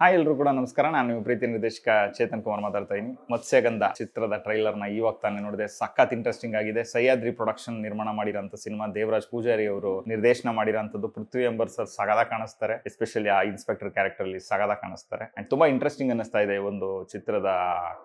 Hi ಎಲ್ಲರೂ ಕೂಡ ನಮಸ್ಕಾರ. ನಾನು ನಿಮ್ಮ ಪ್ರೀತಿ ನಿರ್ದೇಶಕ ಚೇತನ್ ಕುಮಾರ್ ಮಾತಾಡ್ತಾ ಇದ್ದೀನಿ ಮತ್ಸ್ಯಗಂಧ ಚಿತ್ರದ ಟ್ರೈಲರ್ನ ಇವಾಗ ತಾನೇ ನೋಡಿದೆ. ಸಖತ್ ಇಂಟ್ರೆಸ್ಟಿಂಗ್ ಆಗಿದೆ. ಸಹ್ಯಾದ್ರಿ ಪ್ರೊಡಕ್ಷನ್ ನಿರ್ಮಾಣ ಮಾಡಿರೋಂಥ ಸಿನಿಮಾ ದೇವರಾಜ್ ಪೂಜಾರಿ ಅವರು ನಿರ್ದೇಶನ ಮಾಡಿರೋಂಥದ್ದು ಪೃಥ್ವಿ ಎಂಬರ್ ಸರ್ ಸಗದ ಕಾಣಿಸ್ತಾರೆ. ಎಸ್ಪೆಷಲಿ ಆ ಇನ್ಸ್ಪೆಕ್ಟರ್ ಕ್ಯಾರೆಕ್ಟರ್ ಅಲ್ಲಿ ಸಗದ ಕಾಣಿಸ್ತಾರೆ. ಅಂಡ್ ತುಂಬಾ ಇಂಟ್ರೆಸ್ಟಿಂಗ್ ಅನ್ನಿಸ್ತಾ ಇದೆ ಒಂದು ಚಿತ್ರದ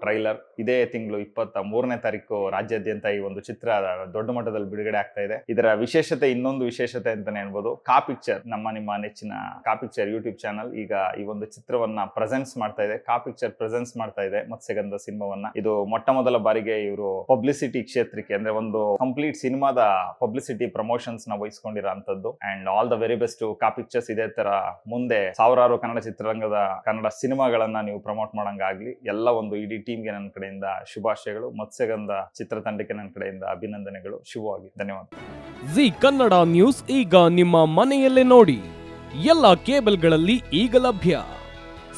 ಟ್ರೈಲರ್ ಇದೇ ತಿಂಗಳು ಇಪ್ಪತ್ತ ಮೂರನೇ ತಾರೀಕು ರಾಜ್ಯಾದ್ಯಂತ ಈ ಒಂದು ಚಿತ್ರ ದೊಡ್ಡ ಮಟ್ಟದಲ್ಲಿ ಬಿಡುಗಡೆ ಆಗ್ತಾ ಇದೆ. ಇದರ ವಿಶೇಷತೆ ಇನ್ನೊಂದು ವಿಶೇಷತೆ ಅಂತಾನೆ ಹೇಳ್ಬೋದು. ಕಾ ಪಿಕ್ಚರ್ ನಮ್ಮ ನಿಮ್ಮ ನೆಚ್ಚಿನ ಕಾ ಪಿಕ್ಚರ್ ಯೂಟ್ಯೂಬ್ ಚಾನಲ್ ಈಗ ಈ ಒಂದು ಚಿತ್ರವನ್ನ ಪ್ರೆಸೆನ್ಸ್ ಮಾಡ್ತಾ ಇದೆ ಕಾ ಪಿಕ್ಚರ್ ಪ್ರೆಸೆನ್ಸ್ ಮಾಡ್ತಾ ಇದೆ ಮತ್ಸ್ಯಗಂಧ ಸಿನಿಮಾವನ್ನ. ಇದು ಮೊಟ್ಟ ಮೊದಲ ಬಾರಿಗೆ ಇವರು ಪಬ್ಲಿಸಿಟಿ ಕ್ಷೇತ್ರಕ್ಕೆ ಅಂದ್ರೆ ಒಂದು ಕಂಪ್ಲೀಟ್ ಸಿನಿಮಾದ ಪಬ್ಲಿಸಿಟಿ ಪ್ರಮೋಷನ್ಸ್ನ ವಹಿಸಿಕೊಂಡಿರೋದ್ದು and all the very best ಕಾ ಪಿಕ್ಚರ್ಸ್ ಇದೇ ತರ ಮುಂದೆ ಸಾವಿರಾರು ಕನ್ನಡ ಚಿತ್ರರಂಗದ ಕನ್ನಡ ಸಿನಿಮಾಗಳನ್ನ ನೀವು ಪ್ರಮೋಟ್ ಮಾಡಂಗಾಗ್ಲಿ. ಎಲ್ಲ ಒಂದು ಇಡೀ ಟೀಮ್ಗೆ ನನ್ನ ಕಡೆಯಿಂದ ಶುಭಾಶಯಗಳು, ಮತ್ಸ್ಯಗಂಧ ಚಿತ್ರತಂಡಕ್ಕೆ ನನ್ನ ಕಡೆಯಿಂದ ಅಭಿನಂದನೆಗಳು. ಶುಭವಾಗಿ, ಧನ್ಯವಾದ. ಜಿ ಕನ್ನಡ ನ್ಯೂಸ್ ಈಗ ನಿಮ್ಮ ಮನೆಯಲ್ಲೇ ನೋಡಿ. ಎಲ್ಲ ಕೇಬಲ್ಗಳಲ್ಲಿ ಈಗ ಲಭ್ಯ.